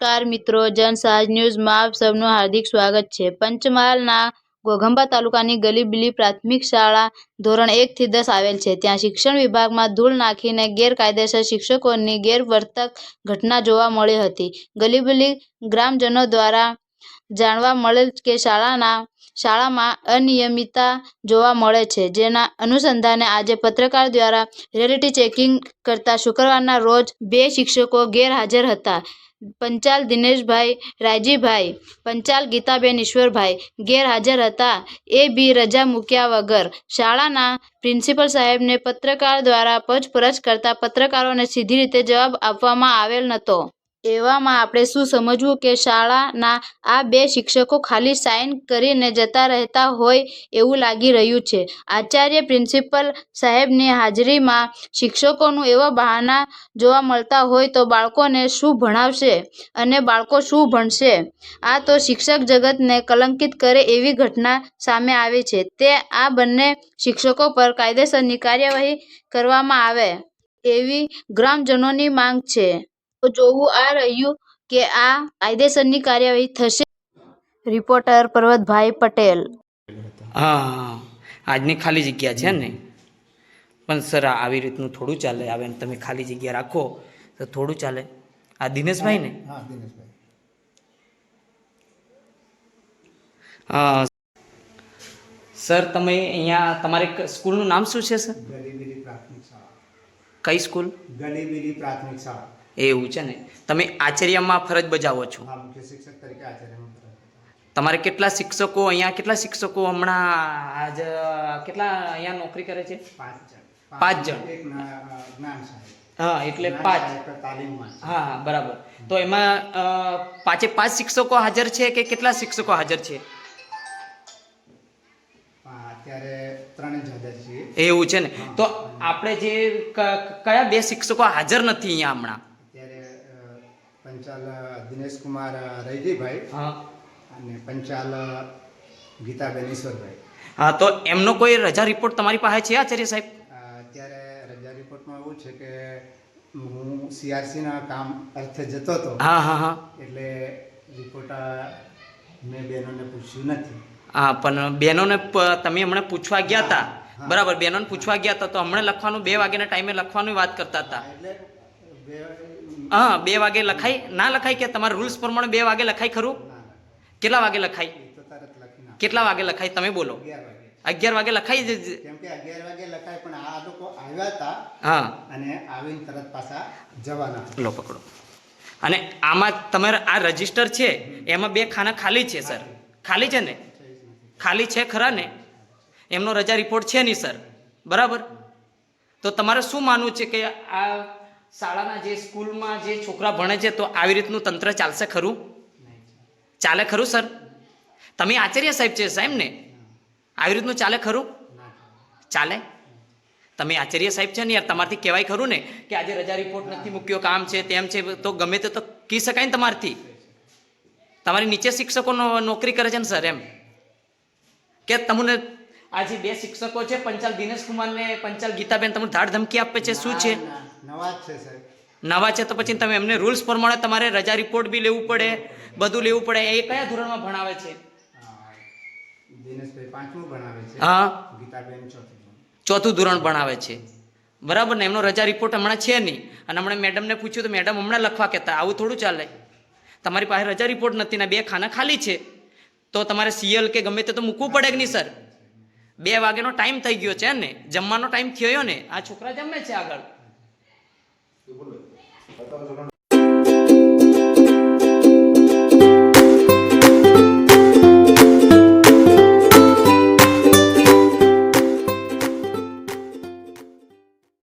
નમસ્કાર મિત્રો જનસાજ ન્યૂઝમાં આપ સૌનું હાર્દિક સ્વાગત છે. પંચમહાલના ઘોઘંબા તાલુકાની ગલીબીલી પ્રાથમિક શાળા ધોરણ એકથી દસ આવેલ છે. ત્યાં શિક્ષણ વિભાગમાં ધૂળ નાખીને ગેરકાયદેસર શિક્ષકોની ગેરવર્તક ઘટના જોવા મળી હતી. ગલીબીલી ગ્રામજનો દ્વારા જાણવા મળેલ કે શાળાના, શાળામાં અનિયમિતતા જોવા મળે છે. જેના અનુસંધાને આજે પત્રકાર દ્વારા રિયાલિટી ચેકિંગ કરતા શુક્રવારના રોજ બે શિક્ષકો ગેરહાજર હતા. પંચાલ દિનેશભાઈ રાયજીભાઈ પંચાલ ગીતાબેન ઈશ્વરભાઈ, ગેરહાજર હતા. એ બી રજા મૂક્યા વગર શાળાના પ્રિન્સિપલ સાહેબને પત્રકાર દ્વારા પૂછપરછ કરતા પત્રકારોને સીધી રીતે જવાબ આપવામાં આવેલ નહોતો. એવામાં આપણે શું સમજવું કે શાળાના આ બે શિક્ષકો ખાલી સાઇન કરીને જતા રહેતા હોય એવું લાગી રહ્યું છે. આચાર્ય પ્રિન્સિપલ સાહેબની હાજરીમાં શિક્ષકોનું એવા બહાના જોવા મળતા હોય તો બાળકોને શું ભણાવશે અને બાળકો શું ભણશે? આ તો શિક્ષક જગતને કલંકિત કરે એવી ઘટના સામે આવી છે. તે આ બંને શિક્ષકો પર કાયદેસરની કાર્યવાહી કરવામાં આવે એવી ગ્રામજનોની માંગ છે. જોવું આ રહ્યું કે આ કાયદેસરની કાર્યવાહી થશે. રિપોર્ટર પર્વતભાઈ પટેલ. હા આજની ખાલી જગ્યા છે ને? પણ સર આવી રીતનું થોડું ચાલે. આવે ને તમે ખાલી જગ્યા રાખો તો થોડું ચાલે. આ દિનેશભાઈ ને? હા સર. તમે અહીંયા તમારે સ્કૂલનું નામ શું છે સર? ગલીબીલી પ્રાથમિક શાળા. કઈ સ્કૂલ? પ્રાથમિક શાળા. એવું છે ને? તમે આચાર્યમાં ફરજ બજાવો છો. તમારે કેટલા શિક્ષકો અહીંયા કેટલા શિક્ષકો હમણાં આજ કેટલા અહીંયા નોકરી કરે છે? પાંચ જણ. હા એટલે પાંચ. હા બરાબર. તો એમાં પાંચે પાંચ શિક્ષકો હાજર છે કે કેટલા શિક્ષકો હાજર છે? એવું છે ને? તો આપણે જે કયા બે શિક્ષકો હાજર નથી અહીંયા હમણાં? પંચાલ દિનેશ કુમાર રૈજીભાઈ અને પંચાલ ગીતા ગીતાબેન ઈશ્વરભાઈ. હા તો એમનો કોઈ રજા રિપોર્ટ તમારી પાસે છે આચાર્ય સાહેબ? અત્યારે રજા રિપોર્ટમાં એવું છે કે હું સીઆરસીના કામ અર્થે જતો હતો. હા હા હા. એટલે રિપોર્ટ મેં બહેનોને પૂછ્યું નથી. હા પણ બહેનોને તમે હમણાં પૂછવા ગયા હતા બરાબર બહેનોને પૂછવા ગયા હતા તો હમણાં લખવાનું બે વાગ્યાના ટાઈમે લખવાની વાત કરતા હતા એટલે હા બે વાગે લખાય ના લખાય કે તમારા રૂલ્સ પ્રમાણે બે વાગે લખાય ખરું? કેટલા વાગે લખાય કેટલા વાગે લખાય તમે બોલો. અગિયાર વાગે. અગિયાર વાગે લખાઈ જ કેમ કે અગિયાર વાગે લખાય પણ આ લોકો આવ્યા હતા હા. અને આવીને તરત પાછા જવાના લો પકડો. અને આમાં તમારે આ રજિસ્ટર છે એમાં બે ખાના ખાલી છે સર. ખાલી છે ને? ખાલી છે ખરા ને? એમનો રજા રિપોર્ટ છે નહીં સર. બરાબર? તો તમારે શું માનવું છે કે આ શાળાના જે સ્કૂલમાં જે છોકરા ભણે છે, તો આવી રીતનું તંત્ર ચાલશે ખરું? ચાલે ખરું, સર? તમે આચાર્ય સાહેબ છે, સાહેબ ને? આવી રીતનું ચાલે ખરું? ચાલે? તમે આચાર્ય સાહેબ છે ને યાર, તમારથી કહેવાય ખરું ને કે આજે રજા રિપોર્ટ નથી મૂક્યો, કામ છે, તેમ છે, તો ગમે તે તો કહી શકાય ને તમારથી. તમારી નીચે શિક્ષકો નોકરી કરે છે ને, સર, એમ? કે તમને આજે બે શિક્ષકો છે પંચાલ દિનેશ કુમાર ને પંચાલ ગીતાબેન તમને ધાડ ધમકી આપે છે શું છે? નવા છે સાહેબ. નવા છે તો પછી તમે એમને રૂલ્સ પ્રમાણે તમારે રજા રિપોર્ટ બી લેવું પડે બધું લેવું પડે એ કયા ધોરણમાં ભણાવે છે? દિનેશભાઈ પાંચમું ભણાવે છે હા. ગીતાબેન ચોથું. ચોથું ધોરણ ભણાવે છે. બરાબર ને એમનો રજા રિપોર્ટ હમણાં છે નહીં. અને હમણાં મેડમને પૂછ્યું તો મેડમ હમણાં લખવા કહેતા આવું થોડું ચાલે. તમારી પાસે રજા રિપોર્ટ નથી ને બે ખાના ખાલી છે. તો તમારે સીએલ કે ગમે તે તો મૂકવું પડે કે નહીં સર બે વાગ્યાનો ટાઈમ થઈ ગયો છે ને, જમવાનો ટાઈમ થયો ને, આ છોકરા જમે છે આગળ.